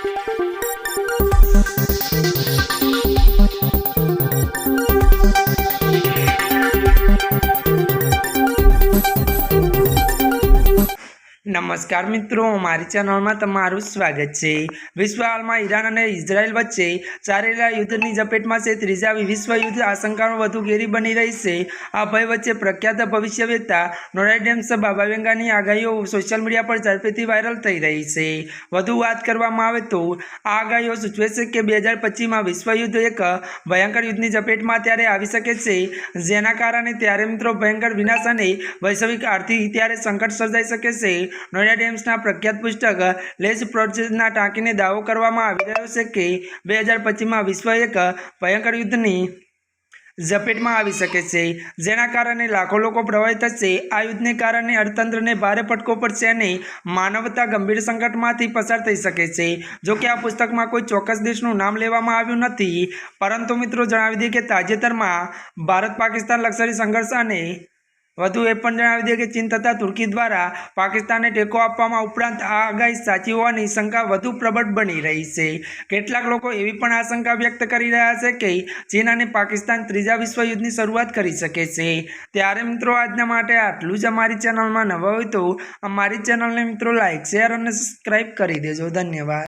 Thank you. નમસ્કાર મિત્રો, મારી ચેનલમાં તમારું સ્વાગત છે. વિશ્વ હાલમાં ઈરાન અને ઇઝરાયલ વચ્ચે ચાલેલા યુદ્ધની ઝપેટમાં છે, ત્રીજા વિશ્વ યુદ્ધ આશંકાનો વધુ ઘેરી બની રહી છે. આ ભય વચ્ચે પ્રખ્યાત ભવિષ્યવેતા નોરાડેમ્સ બાબાવેંગાની આગાહીઓ સોશિયલ મીડિયા પર ઝડપેથી વાયરલ થઈ રહી છે. વધુ વાત કરવામાં આવે તો, આ આગાહીઓ સૂચવે છે કે બે હજાર પચીસમાં વિશ્વ યુદ્ધ એક ભયંકર યુદ્ધની ઝપેટમાં ત્યારે આવી શકે છે. જેના કારણે ત્યારે મિત્રો ભયંકર વિનાશ અને વૈશ્વિક આર્થિક, ત્યારે સંકટ સર્જાઈ શકે છે. નોઈડા ટાઈમ્સના પ્રખ્યાત પુસ્તક લેસ પ્રોજેક્ટના ટાંકીને દાવો કરવામાં આવી રહ્યો છે કે બે હજાર પચીસમાં વિશ્વ એક ભયંકર યુદ્ધની ઝપેટમાં આવી શકે છે. જેના કારણે લાખો લોકો પ્રભાવિત થશે. આ યુદ્ધને કારણે અર્થતંત્રને ભારે પટકો પડશે અને માનવતા ગંભીર સંકટમાંથી પસાર થઈ શકે છે. જો કે આ પુસ્તકમાં કોઈ ચોક્કસ દેશનું નામ લેવામાં આવ્યું નથી. પરંતુ મિત્રો જણાવી દઈએ કે તાજેતરમાં ભારત પાકિસ્તાન લક્ષરી સંઘર્ષ અને વધુ એ પણ જણાવી દે કે ચીન તથા તુર્કી દ્વારા પાકિસ્તાનને ટેકો આપવામાં ઉપરાંત આ આગાહી સાચી હોવાની શંકા વધુ પ્રબળ બની રહી છે. કેટલાક લોકો એવી પણ આશંકા વ્યક્ત કરી રહ્યા છે કે ચીન અને પાકિસ્તાન ત્રીજા વિશ્વયુદ્ધની શરૂઆત કરી શકે છે. ત્યારે મિત્રો આજના માટે આટલું જ અમારી ચેનલમાં નવા હોય તો અમારી ચેનલને મિત્રો લાઇક શેર અને સબસ્ક્રાઈબ કરી દેજો. ધન્યવાદ.